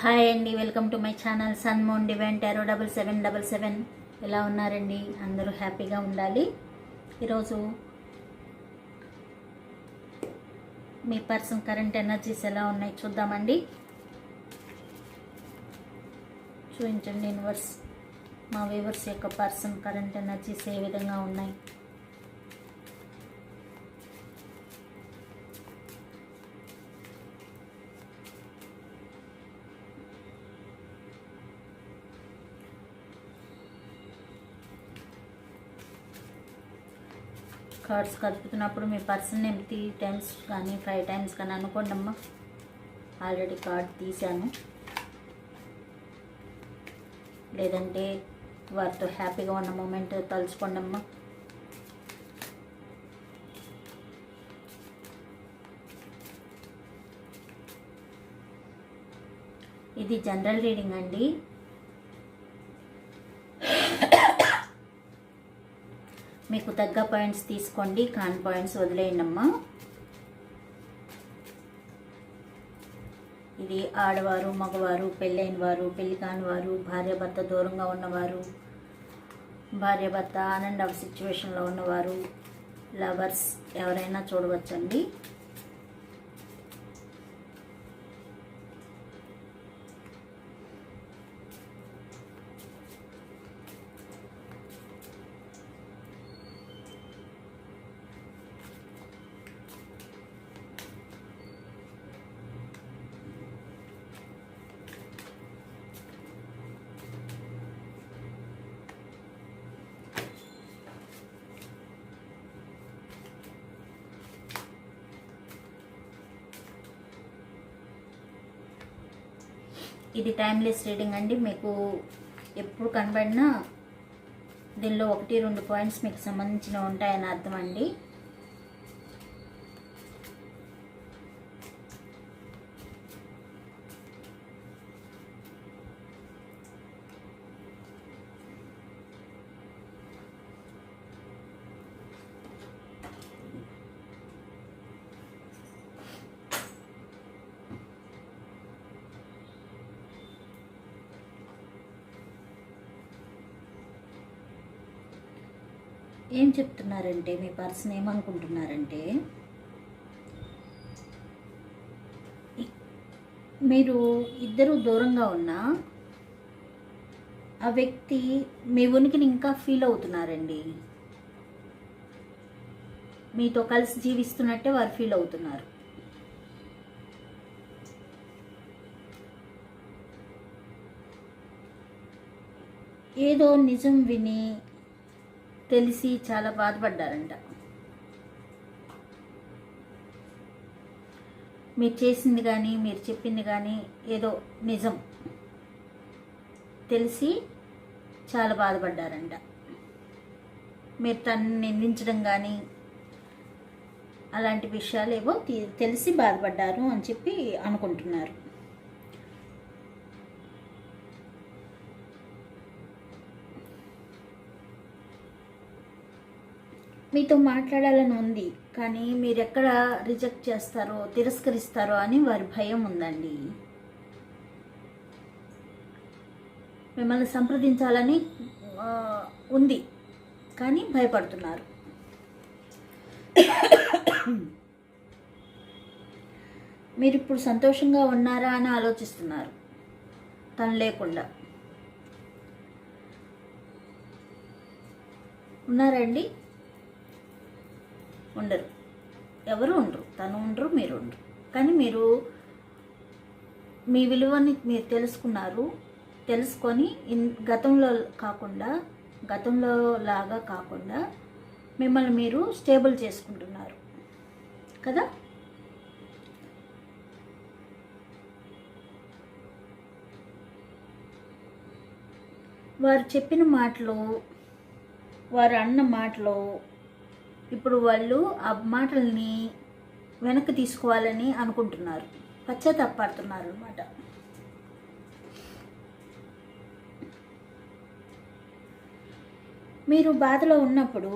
Hi అండి welcome to my channel sun moon divine tarot double seven double seven. ఎలా ఉన్నారండి? అందరూ హ్యాపీగా ఉండాలి. ఈరోజు మీ పర్సన్ కరెంట్ ఎనర్జీస్ ఎలా ఉన్నాయి చూద్దామండి. చూపించండి యూనివర్స్ మా వ్యూవర్స్ యొక్క పర్సన్ కరెంట్ ఎనర్జీస్ ఏ విధంగా ఉన్నాయి? కార్డ్స్ కదుపుతున్నప్పుడు మీ పర్సన్ నేమ్ త్రీ టైమ్స్ కానీ ఫైవ్ టైమ్స్ కానీ అనుకోండి అమ్మా ఆల్రెడీ కార్డ్ తీశాను. లేదంటే వారితో హ్యాపీగా ఉన్న మూమెంట్ తలుచుకోండి అమ్మా ఇది జనరల్ రీడింగ్ అండి. మీకు తగ్గ పాయింట్స్ తీసుకోండి. కాన్ పాయింట్స్ వదిలేయండమ్మా ఇది ఆడవారు మగవారు పెళ్ళైన వారు పెళ్ళి కాని వారు భార్యాభర్త దూరంగా ఉన్నవారు భార్యాభర్త ఆన్ అండ్ ఆఫ్ సిచ్యువేషన్లో ఉన్నవారు లవర్స్ ఎవరైనా చూడవచ్చండి. ఇది టైమ్లెస్ రీడింగ్ అండి. మీకు ఎప్పుడు కనబడినా దీనిలో ఒకటి రెండు పాయింట్స్ మీకు సంబంధించిన ఉంటాయని అర్థం అండి. ఏం మీ పర్సన్ ఏమనుకుంటున్నారంటే మీరు ఇద్దరు దూరంగా ఉన్నా ఆ వ్యక్తి మీ ఉనికిని ఇంకా ఫీల్ అవుతున్నారండి. మీతో కలిసి జీవిస్తున్నట్టే వారు ఫీల్ అవుతున్నారు. ఏదో నిజం విని తెలిసి చాలా బాధపడ్డారంట. మీరు చేసింది కానీ మీరు చెప్పింది కానీ ఏదో నిజం. తెలిసి చాలా బాధపడ్డారంట. మీరు తనని నిందించడం కానీ అలాంటి విషయాలు ఏవో తెలిసి బాధపడ్డారు అని చెప్పి అనుకుంటున్నారు. మీతో మాట్లాడాలని ఉంది కానీ మీరు ఎక్కడ రిజెక్ట్ చేస్తారో తిరస్కరిస్తారో అని వారి భయం ఉందండి. మిమ్మల్ని సంప్రదించాలని ఉంది కానీ భయపడుతున్నారు. మీరు ఇప్పుడు సంతోషంగా ఉన్నారా అని ఆలోచిస్తున్నారు. తను లేకుండా. ఉన్నారండి ఉండరు. ఎవరు ఉండరు. తను ఉండరు మీరు ఉండరు. కానీ మీరు మీ విలువని మీరు తెలుసుకున్నారు. తెలుసుకొని ఇన్ గతంలో కాకుండా గతంలో లాగా కాకుండా మిమ్మల్ని మీరు స్టేబుల్ చేసుకుంటున్నారు. కదా? వారు చెప్పిన మాటలు వారు అన్న మాటలు ఇప్పుడు వాళ్ళు ఆ మాటల్ని వెనక్కి తీసుకోవాలని అనుకుంటున్నారు. పశ్చాత్తాపడుతున్నారు అనమాట మీరు బాధలో ఉన్నప్పుడు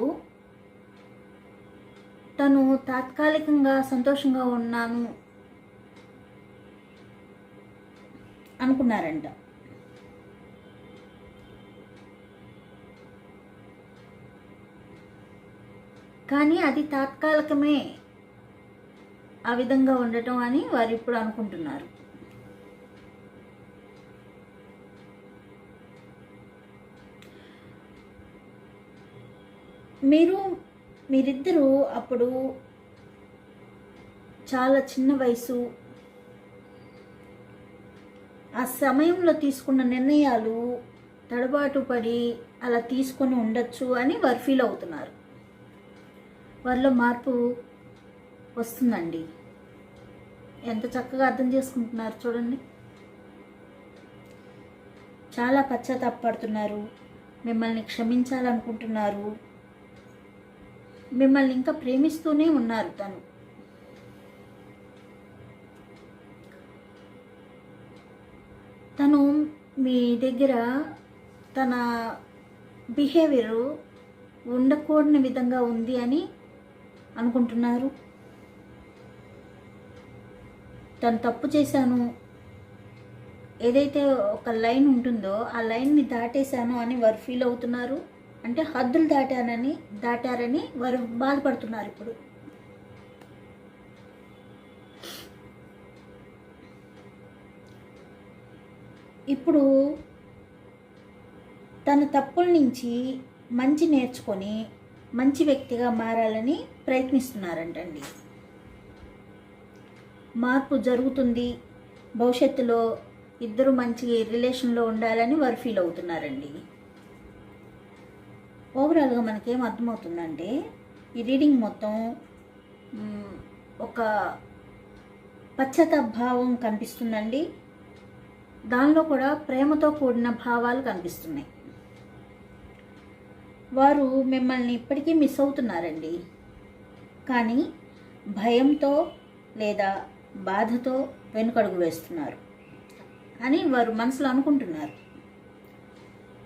తను తాత్కాలికంగా సంతోషంగా ఉన్నాను అనుకున్నారంట. కానీ అది తాత్కాలికమే ఆ విధంగా ఉండటం అని వారు ఇప్పుడు అనుకుంటున్నారు. మీరు మీరిద్దరూ అప్పుడు చాలా చిన్న వయసు ఆ సమయంలో తీసుకున్న నిర్ణయాలు తడబాటు పడి అలా తీసుకొని ఉండొచ్చు అని వారు ఫీల్ అవుతున్నారు. వారిలో మార్పు వస్తుందండి. ఎంత చక్కగా అర్థం చేసుకుంటున్నారు చూడండి. చాలా పశ్చాత్తాపడుతున్నారు. మిమ్మల్ని క్షమించాలనుకుంటున్నారు. మిమ్మల్ని ఇంకా ప్రేమిస్తూనే ఉన్నారు తను. తను మీ దగ్గర తన బిహేవియర్ ఉండకూడని విధంగా ఉంది అని అనుకుంటున్నారు? తను తప్పు చేశాను. ఏదైతే ఒక లైన్ ఉంటుందో ఆ లైన్ని దాటేశాను అని వారు ఫీల్ అవుతున్నారు. అంటే హద్దులు దాటానని దాటారని వారు బాధపడుతున్నారు ఇప్పుడు. ఇప్పుడు తన తప్పుల నుంచి మంచి నేర్చుకొని మంచి వ్యక్తిగా మారాలని ప్రయత్నిస్తున్నారంటండి. మార్పు జరుగుతుంది. భవిష్యత్తులో ఇద్దరు మంచి రిలేషన్లో ఉండాలని వారు ఫీల్ అవుతున్నారండి. ఓవరాల్గా మనకేం అర్థమవుతుందంటే ఈ రీడింగ్ మొత్తం ఒక పశ్చాత్తాప భావం కనిపిస్తుందండి. దానిలో కూడా ప్రేమతో కూడిన భావాలు కనిపిస్తున్నాయి. వారు మిమ్మల్ని ఇప్పటికీ మిస్ అవుతున్నారండి. కానీ భయంతో లేదా బాధతో వెనుకడుగు వేస్తున్నారు అని వారు మనసులో అనుకుంటున్నారు.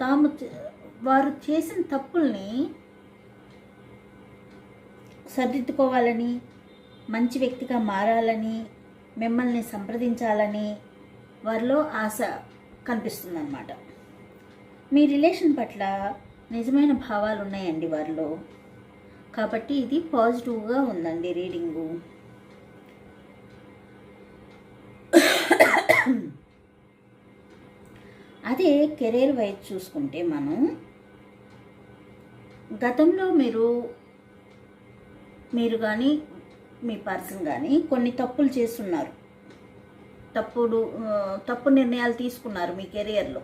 తాము వారు చేసిన తప్పుల్ని సర్దిద్దుకోవాలని మంచి వ్యక్తిగా మారాలని మిమ్మల్ని సంప్రదించాలని వారిలో ఆశ కనిపిస్తుందన్నమాట. మీ రిలేషన్ పట్ల నిజమైన భావాలు ఉన్నాయండి వారిలో. కాబట్టి ఇది పాజిటివ్గా ఉందండి రీడింగు. అదే కెరీర్ వైజ్ చూసుకుంటే మనం గతంలో మీరు మీరు కానీ మీ పర్సన్ కానీ కొన్ని తప్పులు చేస్తున్నారు. తప్పుడు తప్పు నిర్ణయాలు తీసుకున్నారు మీ కెరియర్లో.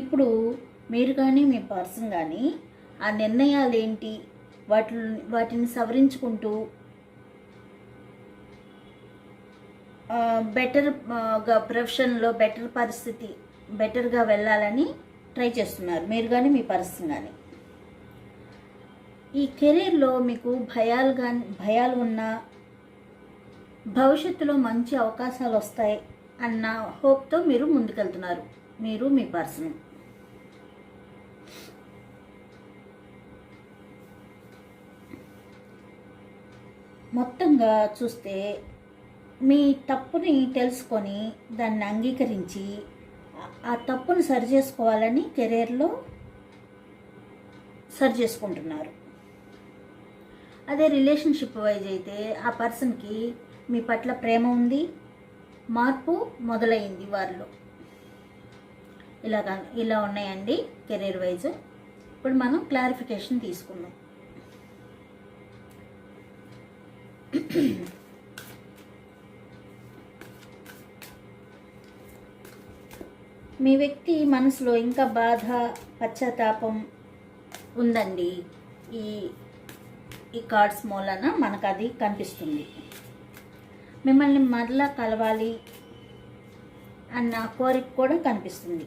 ఇప్పుడు మీరు కానీ మీ పర్సన్ కానీ ఆ నిర్ణయాలు ఏంటి వాటి వాటిని సవరించుకుంటూ బెటర్ ప్రొఫెషన్లో బెటర్ పరిస్థితి బెటర్గా వెళ్ళాలని ట్రై చేస్తున్నారు. మీరు కానీ మీ పర్సన్ కానీ. ఈ కెరీర్లో మీకు భయాలు కానీ భయాలు ఉన్నా భవిష్యత్తులో మంచి అవకాశాలు వస్తాయి అన్న హోప్తో మీరు ముందుకెళ్తున్నారు. మీరు మీ పర్సన్. మొత్తంగా చూస్తే మీ తప్పుని తెలుసుకొని దాన్ని అంగీకరించి ఆ- తప్పును సరి చేసుకోవాలని కెరీర్లో సరి చేసుకుంటున్నారు. అదే రిలేషన్షిప్ వైజ్ అయితే ఆ పర్సన్కి మీ పట్ల ప్రేమ ఉంది మార్పు మొదలైంది వారిలో. ఇలాగా ఇలా ఉన్నాయండి కెరీర్ వైజ్. ఇప్పుడు మనం క్లారిఫికేషన్ తీసుకుందాం. మీ వ్యక్తి మనసులో ఇంకా బాధ పశ్చాత్తాపం ఉందండి. ఈ ఈ కార్డ్స్ మూలన మనకు అది కనిపిస్తుంది. మిమ్మల్ని మరలా కలవాలి అన్న కోరిక కూడా కనిపిస్తుంది.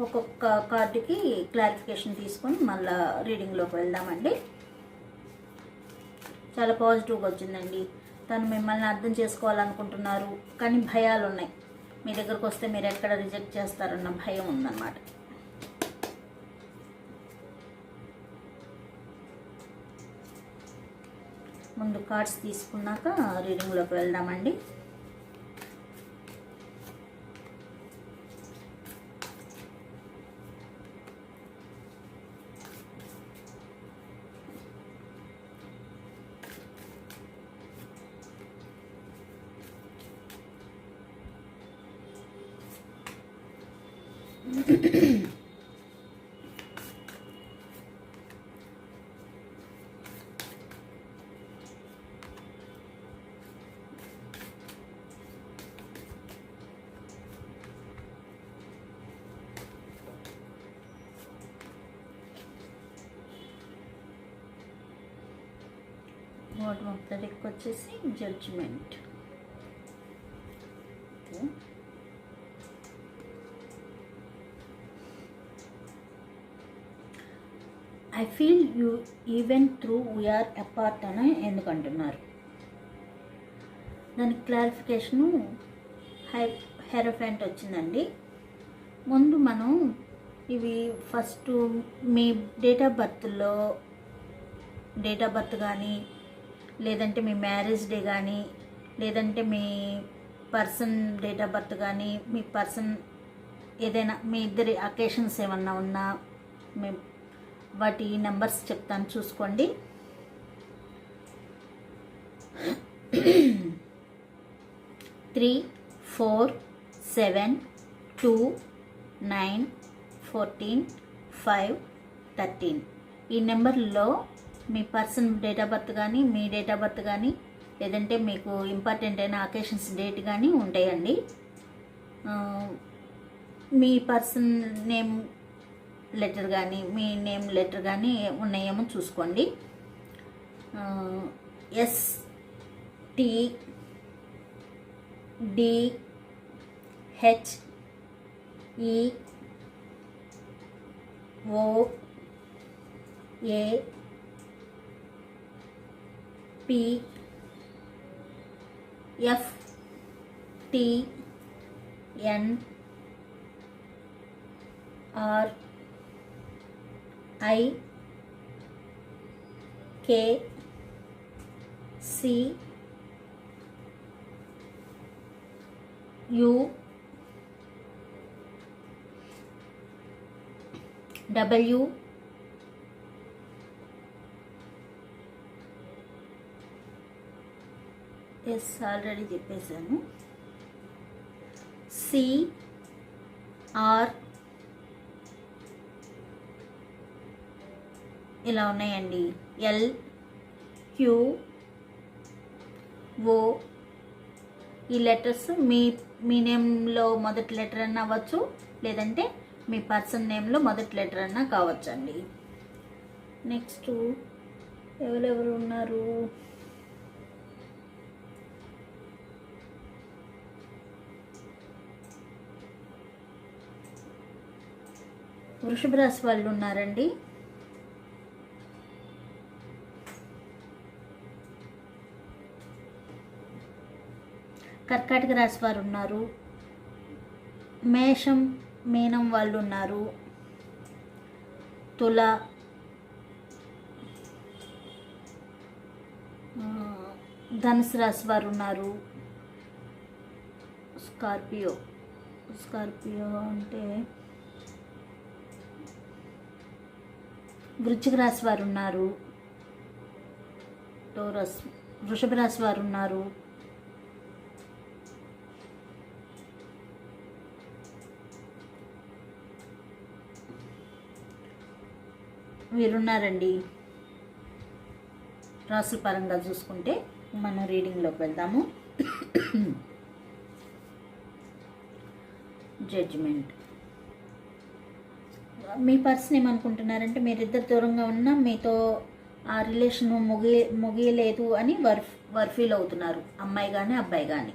ఒక్కొక్క కార్డుకి క్లారిఫికేషన్ తీసుకొని మళ్ళా రీడింగ్లోకి వెళ్దామండి. చాలా పాజిటివ్గా వచ్చిందండి. తను మిమ్మల్ని అర్థం చేసుకోవాలనుకుంటున్నారు కానీ భయాలు ఉన్నాయి మీ దగ్గరకు వస్తే మీరు ఎక్కడ రిజెక్ట్ చేస్తారన్న భయం ఉందన్నమాట. ముందు కార్డ్స్ తీసుకున్నాక రీడింగ్లోకి వెళ్దామండి. బాటమ్ ఆఫ్ ద డెక్ వచ్చేసి judgement even through we're apart అని ఎందుకు అంటున్నారు దానికి క్లారిఫికేషను హై హెరోఫెంట్ వచ్చిందండి. ముందు మనం ఇవి ఫస్ట్ మీ డేట్ ఆఫ్ బర్త్లో డేట్ ఆఫ్ బర్త్ కానీ లేదంటే మీ మ్యారేజ్ డే కానీ లేదంటే మీ పర్సన్ డేట్ ఆఫ్ బర్త్ కానీ మీ పర్సన్ ఏదైనా మీ ఇద్దరి అకేషన్స్ ఏమన్నా ఉన్నా మీ వాటి నెంబర్స్ చెప్తాను చూసుకోండి. Three four seven two nine fourteen five thirteen. ఈ నెంబర్లో మీ పర్సన్ డేట్ ఆఫ్ బర్త్ కానీ మీ డేట్ ఆఫ్ బర్త్ కానీ లేదంటే మీకు ఇంపార్టెంట్ అయిన అకేషన్స్ డేట్ కానీ ఉంటాయండి. మీ పర్సన్ నేమ్ లెటర్ కానీ మీ నేమ్ లెటర్ కానీ ఉన్నాయేమో చూసుకోండి. Yes T D H E O A P F T N R I K C U W S already చెప్పేశాను. సిఆర్ ఇలా ఉన్నాయండి. ఎల్ క్యూ ఓ ఈ లెటర్స్ మీ మీ నేమ్లో మొదటి లెటర్ అన్న అవ్వచ్చు లేదంటే మీ పర్సన్ నేమ్లో మొదటి లెటర్ అన్న కావచ్చు అండి నెక్స్ట్ ఎవరెవరు ఉన్నారు? వృషభ రాశి వాళ్ళు ఉన్నారండి. కర్కాటక రాశి వారు ఉన్నారు. మేషం మీనం వాళ్ళు ఉన్నారు. తుల ధనుసు రాశి వారు ఉన్నారు. స్కార్పియో స్కార్పియో అంటే వృశ్చిక రాశి వారు ఉన్నారు. టోరస్ వృషభ రాశి వారు ఉన్నారు. వీరున్నారండి రాసుల పరంగా చూసుకుంటే మనం రీడింగ్లోకి వెళ్దాము. జడ్జిమెంట్ మీ పర్సన్ ఏమనుకుంటున్నారంటే మీరిద్దరు దూరంగా ఉన్నా మీతో ఆ రిలేషన్ ముగి ముగియలేదు అని వర్ వర్ఫీల్ అవుతున్నారు. అమ్మాయి కానీ అబ్బాయి కానీ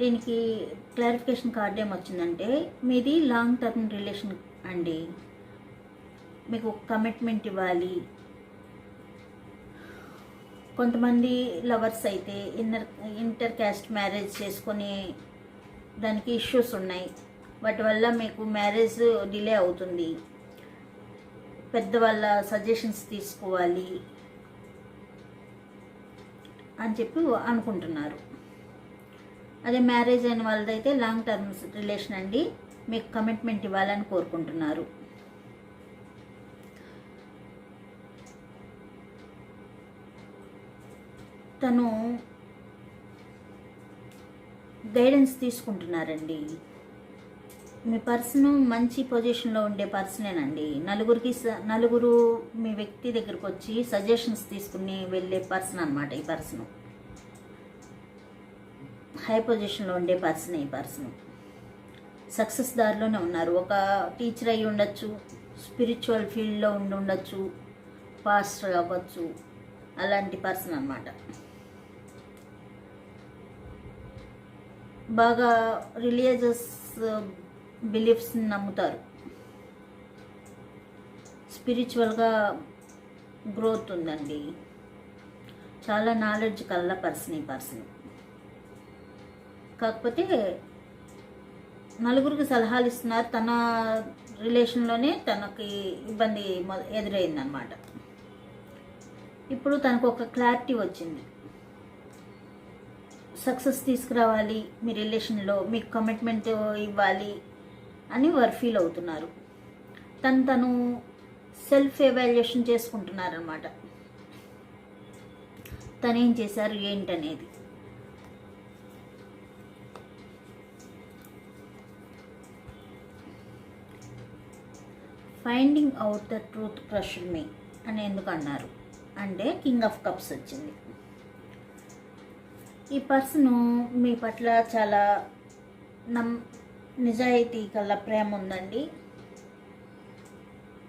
దీనికి క్లారిఫికేషన్ కార్డ్ ఏమొచ్చిందంటే మీది లాంగ్ టర్మ్ రిలేషన్ అండి. మీకు కమిట్మెంట్ ఇవ్వాలి. కొంతమంది లవర్స్ అయితే ఇన్నర్ ఇంటర్ క్యాస్ట్ మ్యారేజ్ చేసుకునే దానికి ఇష్యూస్ ఉన్నాయి. వాటి వల్ల మీకు మ్యారేజ్ డిలే అవుతుంది. పెద్దవాళ్ళ సజెషన్స్ తీసుకోవాలి అని చెప్పి అనుకుంటున్నారు. అదే మ్యారేజ్ అయిన వాళ్ళదైతే లాంగ్ టర్మ్స్ రిలేషన్ అండి. మీకు కమిట్మెంట్ ఇవ్వాలని కోరుకుంటున్నారు. తను గైడెన్స్ తీసుకుంటున్నారండి. మీ పర్సన్ మంచి పొజిషన్లో ఉండే పర్సనేనండి నలుగురికి స- నలుగురు మీ వ్యక్తి దగ్గరకు వచ్చి సజెషన్స్ తీసుకుని వెళ్ళే పర్సన్ అనమాట ఈ పర్సన్ హై పొజిషన్లో ఉండే పర్సన్ ఈ పర్సన్ సక్సెస్ దారిలోనే ఉన్నారు. ఒక టీచర్ అయి ఉండొచ్చు స్పిరిచువల్ ఫీల్డ్లో ఉండి ఉండొచ్చు పాస్టర్ అవ్వచ్చు అలాంటి పర్సన్ అనమాట బాగా రిలీజియస్ బిలీఫ్స్ని నమ్ముతారు. స్పిరిచువల్గా గ్రోత్ ఉందండి. చాలా నాలెడ్జ్ కల్ల పర్సన్ ఈ పర్సన్. కాకపోతే నలుగురికి సలహాలు ఇస్తున్నారు. తన రిలేషన్లోనే తనకి ఇబ్బంది మొ- ఎదురైందనమాట. ఇప్పుడు తనకు ఒక క్లారిటీ వచ్చింది. సక్సెస్ తీసుకురావాలి మీ రిలేషన్లో మీకు కమిట్మెంట్ ఇవ్వాలి అని వారు ఫీల్ అవుతున్నారు. తను తను సెల్ఫ్ ఎవాల్యుయేషన్ చేసుకుంటున్నారనమాట తను ఏం చేశారు ఏంటనేది. Finding out the truth crush me అని ఎందుకు అన్నారు. అంటే కింగ్ ఆఫ్ కప్స్ వచ్చింది. ఈ పర్సన్ మీ పట్ల చాలా నమ్ నిజాయితీ కల ప్రేమ ఉందండి.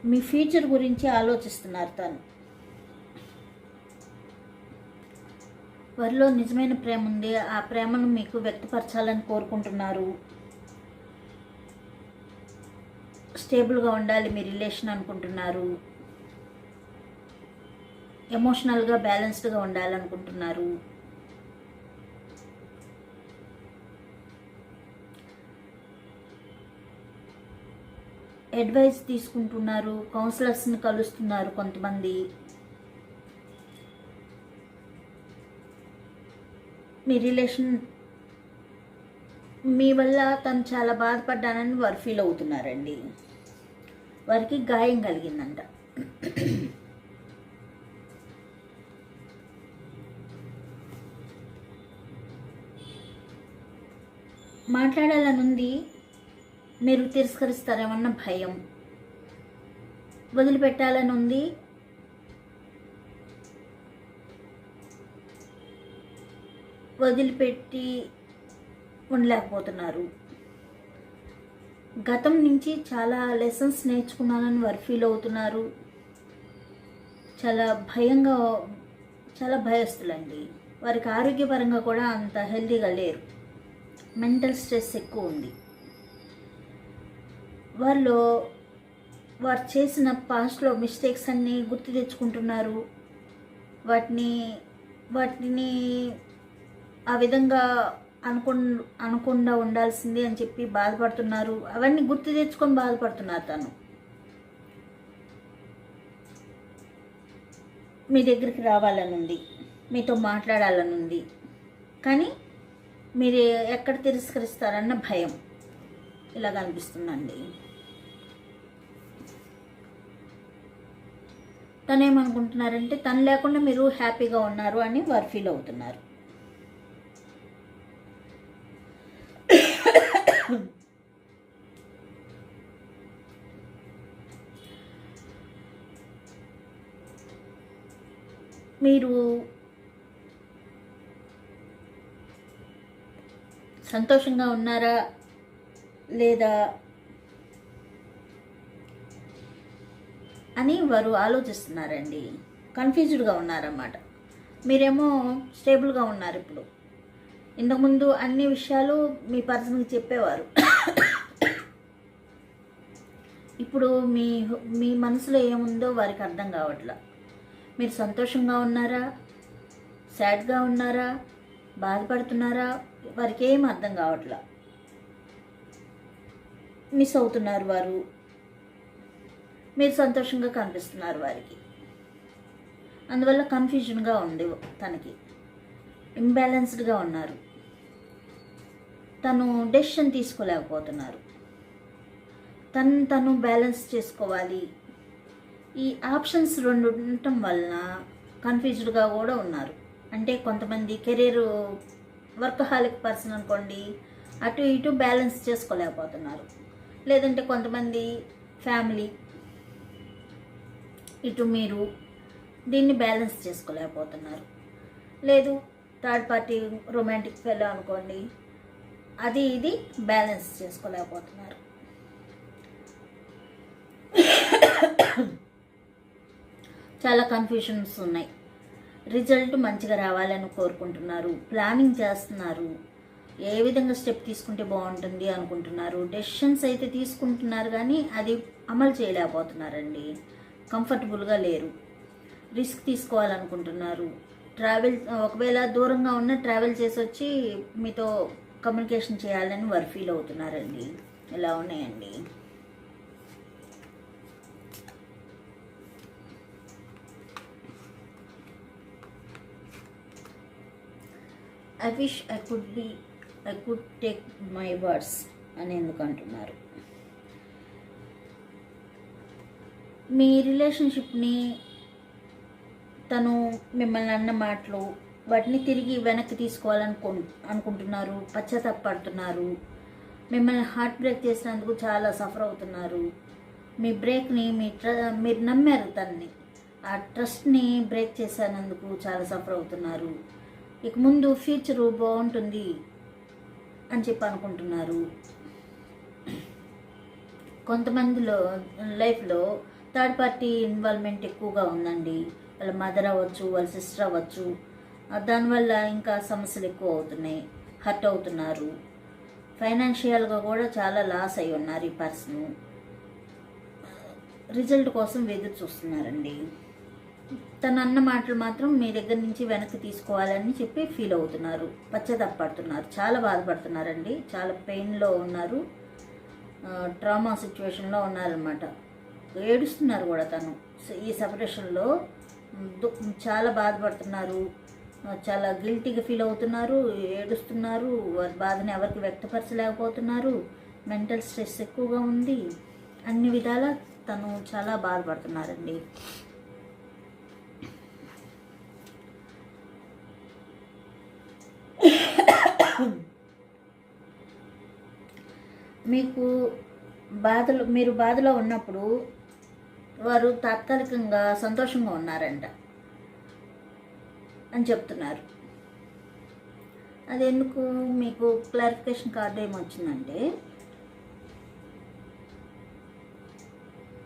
మీ ఫ్యూచర్ గురించి ఆలోచిస్తున్నారు తను. వారిలో నిజమైన ప్రేమ ఉంది ఆ ప్రేమను మీకు వ్యక్తపరచాలని కోరుకుంటున్నారు. స్టేబుల్గా ఉండాలి మీ రిలేషన్ అనుకుంటున్నారు. ఎమోషనల్గా బ్యాలెన్స్డ్గా ఉండాలనుకుంటున్నారు. అడ్వైస్ తీసుకుంటున్నారు కౌన్సిలర్స్ని కలుస్తున్నారు కొంతమంది. మీ రిలేషన్ మీ వల్ల తను చాలా బాధపడ్డానని వారు ఫీల్ అవుతున్నారండి. వారికి గాయం కలిగిందంట. మాట్లాడాలనుంది మీరు తిరస్కరిస్తారేమన్న భయం. వదిలిపెట్టాలని ఉంది వదిలిపెట్టి ఉండలేకపోతున్నారు. గతం నుంచి చాలా లెసన్స్ నేర్చుకున్నానని వారు ఫీల్ అవుతున్నారు. చాలా భయంగా చాలా భయస్తులండి. వారికి ఆరోగ్యపరంగా కూడా అంత హెల్తీగా లేరు. మెంటల్ స్ట్రెస్ ఎక్కువ ఉంది. వాళ్ళు వారు చేసిన పాస్ట్లో మిస్టేక్స్ అన్నీ గుర్తు తెచ్చుకుంటున్నారు. వాటిని వాటిని ఆ విధంగా అనుకు అనకుండా ఉండాల్సింది అని చెప్పి బాధపడుతున్నారు. అవన్నీ గుర్తు తెచ్చుకొని బాధపడుతున్నారు తను. మీ దగ్గరికి రావాలని ఉంది మీతో మాట్లాడాలని ఉంది కానీ మీరు ఎక్కడ తిరస్కరిస్తారన్న భయం. ఇలాగ అనిపిస్తుందండి. తను ఏమనుకుంటున్నారంటే తను లేకుండా మీరు హ్యాపీగా ఉన్నారు అని వారు ఫీల్ అవుతున్నారు. మీరు సంతోషంగా ఉన్నారా? లేదా అని వారు ఆలోచిస్తున్నారండి. కన్ఫ్యూజ్డ్గా ఉన్నారన్నమాట. మీరేమో స్టేబుల్గా ఉన్నారు ఇప్పుడు. ఇంతకుముందు అన్ని విషయాలు మీ పర్సన్కి చెప్పేవారు. ఇప్పుడు మీ మీ మనసులో ఏముందో వారికి అర్థం కావట్లా. మీరు సంతోషంగా ఉన్నారా? సాడ్గా ఉన్నారా? బాధపడుతున్నారా? వారికి ఏం అర్థం కావట్లా. మిస్ అవుతున్నారు వారు. మీరు సంతోషంగా కనిపిస్తున్నారు వారికి. అందువల్ల కన్ఫ్యూజన్గా ఉంది తనకి. ఇంబ్యాలెన్స్డ్గా ఉన్నారు. తను డెసిషన్ తీసుకోలేకపోతున్నారు. తను తను బ్యాలెన్స్ చేసుకోవాలి. ఈ ఆప్షన్స్ రెండు ఉండటం వలన కన్ఫ్యూజ్డ్గా కూడా ఉన్నారు. అంటే కొంతమంది కెరీర్ వర్కహాలిక్ పర్సన్ అనుకోండి అటు ఇటు బ్యాలెన్స్ చేసుకోలేకపోతున్నారు. లేదంటే కొంతమంది ఫ్యామిలీ ఇటు మీరు దీన్ని బ్యాలెన్స్ చేసుకోలేకపోతున్నారు. లేదు థర్డ్ పార్టీ రొమాంటిక్ ఫెలో అనుకోండి అది ఇది బ్యాలెన్స్ చేసుకోలేకపోతున్నారు. చాలా కన్ఫ్యూషన్స్ ఉన్నాయి. రిజల్ట్ మంచిగా రావాలని కోరుకుంటున్నారు. ప్లానింగ్ చేస్తున్నారు. ఏ విధంగా స్టెప్ తీసుకుంటే బాగుంటుంది అనుకుంటున్నారు. డెసిషన్స్ అయితే తీసుకుంటున్నారు కానీ అది అమలు చేయలేకపోతున్నారండి. కంఫర్టబుల్గా లేరు. రిస్క్ తీసుకోవాలనుకుంటున్నారు. ట్రావెల్ ఒకవేళ దూరంగా ఉన్న ట్రావెల్ చేసి వచ్చి మీతో కమ్యూనికేషన్ చేయాలని వారు ఫీల్ అవుతున్నారండి. ఇలా ఉన్నాయండి? I wish I could be I could take my words అని ఎందుకు అంటున్నారు? మీ రిలేషన్షిప్ని తను మిమ్మల్ని అన్న మాటలు వాటిని తిరిగి వెనక్కి తీసుకోవాలనుకు అనుకుంటున్నారు పశ్చాత్తాపడుతున్నారు మిమ్మల్ని హార్ట్ బ్రేక్ చేసినందుకు చాలా సఫర్ అవుతున్నారు. మీ బ్రేక్ని మీ ట్ర మీరు నమ్మారు తన్ని. ఆ ట్రస్ట్ని బ్రేక్ చేసినందుకు చాలా సఫర్ అవుతున్నారు. ఇక ముందు ఫ్యూచరు బాగుంటుంది అని చెప్పి అనుకుంటున్నారు. కొంతమందిలో లైఫ్లో థర్డ్ పార్టీ ఇన్వాల్వ్మెంట్ ఎక్కువగా ఉందండి. వాళ్ళ మదర్ అవ్వచ్చు వాళ్ళ సిస్టర్ అవ్వచ్చు. దానివల్ల ఇంకా సమస్యలు ఎక్కువ అవుతున్నాయి. హర్ట్ అవుతున్నారు. ఫైనాన్షియల్గా కూడా చాలా లాస్ అయి ఉన్నారు ఈ పర్సన్. రిజల్ట్ కోసం ఎదురు చూస్తున్నారండి. తను అన్న మాటలు మాత్రం మీ దగ్గర నుంచి వెనక్కి తీసుకోవాలని చెప్పి ఫీల్ అవుతున్నారు. పశ్చాత్తాపడుతున్నారు చాలా బాధపడుతున్నారండి. చాలా పెయిన్లో ఉన్నారు. ట్రామా సిచ్యువేషన్లో ఉన్నారనమాట ఏడుస్తున్నారు కూడా తను. ఈ సపరేషన్లో దు- చాలా బాధపడుతున్నారు. చాలా గిల్టీగా ఫీల్ అవుతున్నారు ఏడుస్తున్నారు వారి బాధని ఎవరికి వ్యక్తపరచలేకపోతున్నారు. మెంటల్ స్ట్రెస్ ఎక్కువగా ఉంది. అన్ని విధాలా తను చాలా బాధపడుతున్నారండి. మీకు బాధలు మీరు బాధలో ఉన్నప్పుడు వారు తాత్కాలికంగా సంతోషంగా ఉన్నారంట అని చెప్తున్నారు. అది ఎందుకు మీకు క్లారిఫికేషన్ కార్డు ఏమొచ్చిందంటే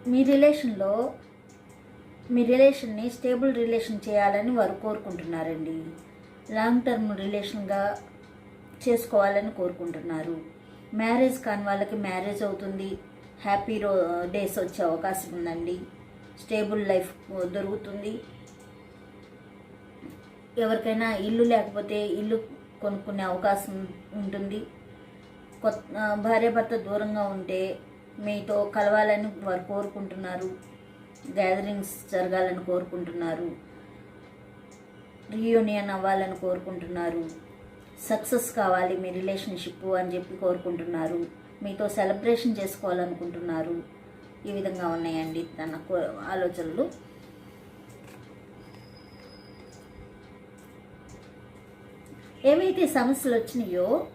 మీ రిలేషన్లో మీ రిలేషన్ని స్టేబుల్ రిలేషన్ చేయాలని వారు కోరుకుంటున్నారండి. లాంగ్ టర్మ్ రిలేషన్గా చేసుకోవాలని కోరుకుంటున్నారు. మ్యారేజ్ కాని వాళ్ళకి మ్యారేజ్ అవుతుంది. హ్యాపీ రో డేస్ వచ్చే అవకాశం ఉందండి. స్టేబుల్ లైఫ్ దొరుకుతుంది. ఎవరికైనా ఇల్లు లేకపోతే ఇల్లు కొనుక్కునే అవకాశం ఉంటుంది. కొత్త భార్యాభర్త దూరంగా ఉంటే మీతో కలవాలని వారు కోరుకుంటున్నారు. గ్యాదరింగ్స్ జరగాలని కోరుకుంటున్నారు. రీయూనియన్ అవ్వాలని కోరుకుంటున్నారు. సక్సెస్ కావాలి మీ రిలేషన్షిప్ అని చెప్పి కోరుకుంటున్నారు. మీతో సెలబ్రేషన్ చేసుకోవాలనుకుంటున్నారు. ఈ విధంగా ఉన్నాయండి తన కో- ఆలోచనలు. ఏవైతే సమస్యలు వచ్చినాయో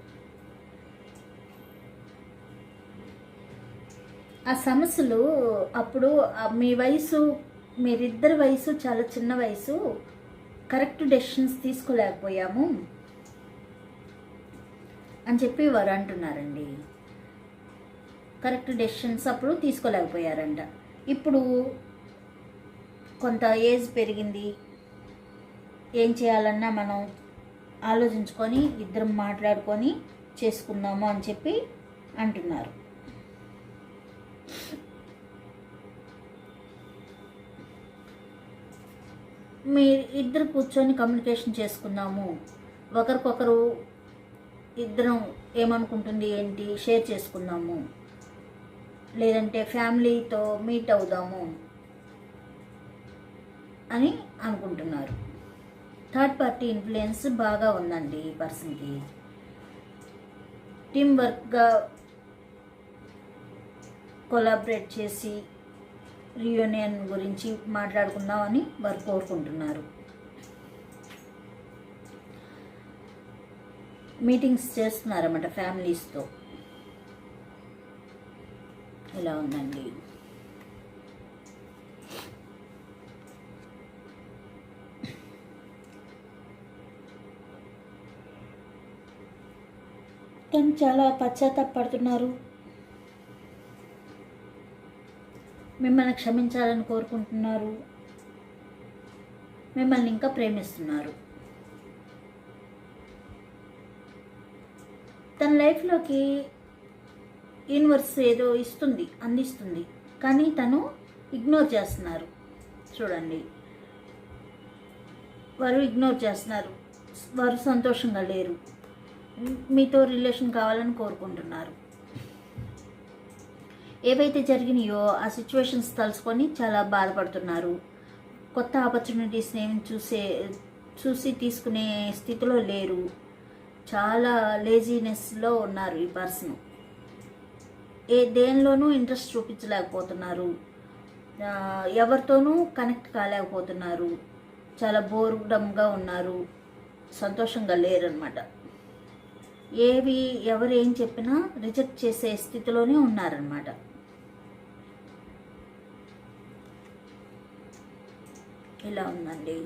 ఆ సమస్యలు అప్పుడు మీ వయసు మీరిద్దరి వయసు చాలా చిన్న వయసు కరెక్ట్ డెసిషన్స్ తీసుకోలేకపోయాము అని చెప్పి వారు అంటున్నారండి. కరెక్ట్ డెసిషన్స్ అప్పుడు తీసుకోలేకపోయారంట. ఇప్పుడు కొంత ఏజ్ పెరిగింది. ఏం చేయాలన్నా మనం ఆలోచించుకొని ఇద్దరం మాట్లాడుకొని చేసుకుందాము అని చెప్పి అంటున్నారు. మీ ఇద్దరు కూర్చొని కమ్యూనికేషన్ చేసుకుందాము. ఒకరికొకరు ఇద్దరం ఏమనుకుంటుంది ఏంటి? షేర్ చేసుకుందాము. లేదంటే ఫ్యామిలీతో మీట్ అవుదాము అని అనుకుంటున్నారు. థర్డ్ పార్టీ ఇన్ఫ్లుయెన్స్ బాగా ఉందండి ఈ పర్సన్కి. టీం వర్క్గా కొలాబరేట్ చేసి రియూనియన్ గురించి మాట్లాడుకుందామని వారు కోరుకుంటున్నారు. మీటింగ్స్ చేస్తున్నారన్నమాట ఫ్యామిలీస్తో. ఇలా ఉందండి. తను చాలా పశ్చాత్తాపడుతున్నారు. మిమ్మల్ని క్షమించాలని కోరుకుంటున్నారు. మిమ్మల్ని ఇంకా ప్రేమిస్తున్నారు. తన లైఫ్లోకి యూనివర్స్ ఏదో ఇస్తుంది అందిస్తుంది. కానీ తను ఇగ్నోర్ చేస్తున్నారు. చూడండి. వారు ఇగ్నోర్ చేస్తున్నారు. వారు సంతోషంగా లేరు. మీతో రిలేషన్ కావాలని కోరుకుంటున్నారు. ఏవైతే జరిగినాయో ఆ సిచ్యువేషన్స్ తలుచుకొని చాలా బాధపడుతున్నారు. కొత్త ఆపర్చునిటీస్ని ఏమి చూసే చూసి తీసుకునే స్థితిలో లేరు. చాలా లేజీనెస్లో ఉన్నారు ఈ పర్సన్ ఏ దేనిలోనూ ఇంట్రెస్ట్ చూపించలేకపోతున్నారు. ఎవరితోనూ కనెక్ట్ కాలేకపోతున్నారు. చాలా బోర్డంగా ఉన్నారు. సంతోషంగా లేరనమాట ఏవి ఎవరు ఏం చెప్పినా రిజెక్ట్ చేసే స్థితిలోనే ఉన్నారనమాట ఇలా ఉందండి.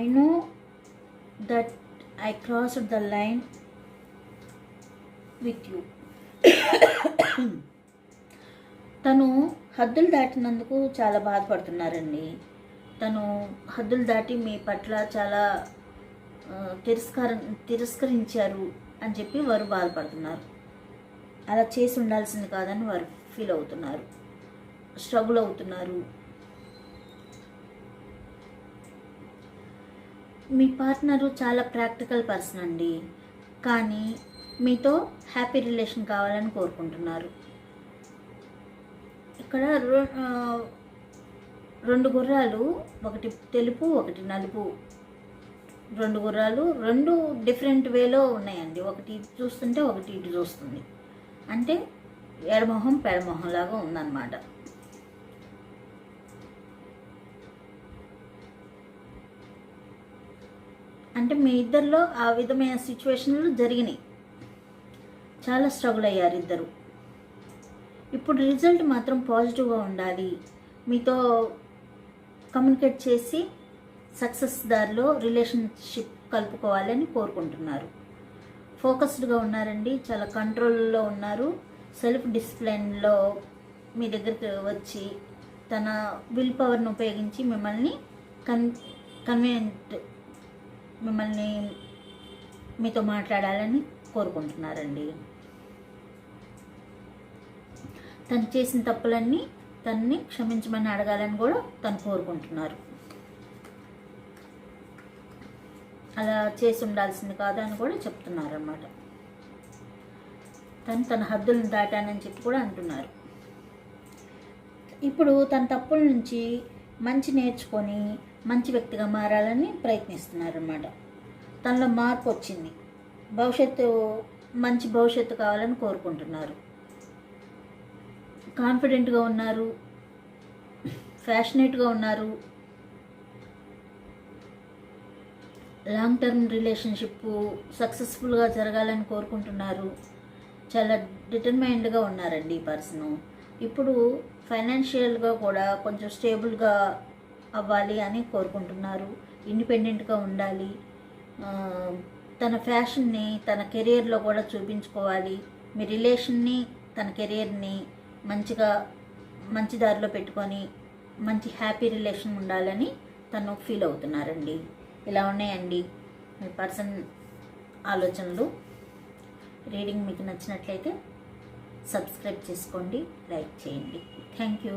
I know that I crossed the line with you తను హద్దులు దాటినందుకు చాలా బాధపడుతున్నారండి. తను హద్దులు దాటి మీ పట్ల చాలా తిరస్కారం తిరస్కరించారు అని చెప్పి వారు బాధపడుతున్నారు. అలా చేసి ఉండాల్సింది కాదని వారు ఫీల్ అవుతున్నారు. స్ట్రగుల్ అవుతున్నారు. మీ పార్ట్నరు చాలా ప్రాక్టికల్ పర్సన్ అండి. కానీ మీతో హ్యాపీ రిలేషన్ కావాలని కోరుకుంటున్నారు. ఇక్కడ రొ- రెండు గుర్రాలు ఒకటి తెలుపు ఒకటి నలుపు. రెండు గుర్రాలు రెండు డిఫరెంట్ వేలో ఉన్నాయండి. ఒకటి ఇటు చూస్తుంటే ఒకటి ఇటు చూస్తుంది. అంటే ఎడమొహం పెడమొహం లాగా ఉందన్నమాట. అంటే మీ ఇద్దరిలో ఆ విధమైన సిచ్యువేషన్లు జరిగినాయి. చాలా స్ట్రగుల్ అయ్యారు ఇద్దరు. ఇప్పుడు రిజల్ట్ మాత్రం పాజిటివ్గా ఉండాలి. మీతో కమ్యూనికేట్ చేసి సక్సెస్ దారిలో రిలేషన్షిప్ కలుపుకోవాలని కోరుకుంటున్నారు. ఫోకస్డ్గా ఉన్నారండి. చాలా కంట్రోల్లో ఉన్నారు. సెల్ఫ్ డిసిప్లిన్లో మీ దగ్గరికి వచ్చి తన విల్ పవర్ను ఉపయోగించి మిమ్మల్ని కన్ కన్వీనియంట్ మిమ్మల్ని మీతో మాట్లాడాలని కోరుకుంటున్నారండి. తను చేసిన తప్పులన్నీ తన్ని క్షమించమని అడగాలని కూడా తను కోరుకుంటున్నారు. అలా చేసి ఉండాల్సింది కాదు అని కూడా చెప్తున్నారు అన్నమాట తను తన హద్దులను దాటానని చెప్పి కూడా అంటున్నారు. ఇప్పుడు తన తప్పుల నుంచి మంచి నేర్చుకొని మంచి వ్యక్తిగా మారాలని ప్రయత్నిస్తున్నారు అన్నమాట తనలో మార్పు వచ్చింది. భవిష్యత్తు మంచి భవిష్యత్తు కావాలని కోరుకుంటున్నారు. కాన్ఫిడెంట్గా ఉన్నారు. ఫ్యాషనేట్గా ఉన్నారు. లాంగ్ టర్మ్ రిలేషన్షిప్ సక్సెస్ఫుల్గా జరగాలని కోరుకుంటున్నారు. చాలా డిటర్మైండ్గా ఉన్నారండి ఈ పర్సన్. ఇప్పుడు ఫైనాన్షియల్గా కూడా కొంచెం స్టేబుల్గా అవ్వాలి అని కోరుకుంటున్నారు. ఇండిపెండెంట్గా ఉండాలి. తన ఫ్యాషన్ని తన కెరియర్లో కూడా చూపించుకోవాలి. మీ రిలేషన్ని తన కెరియర్ని మంచిగా మంచి దారిలో పెట్టుకొని మంచి హ్యాపీ రిలేషన్ ఉండాలని తను ఫీల్ అవుతున్నారండి. ఇలా ఉన్నాయండి మీ పర్సన్ ఆలోచనలు. రీడింగ్ మీకు నచ్చినట్లయితే సబ్స్క్రైబ్ చేసుకోండి లైక్ చేయండి. Thank you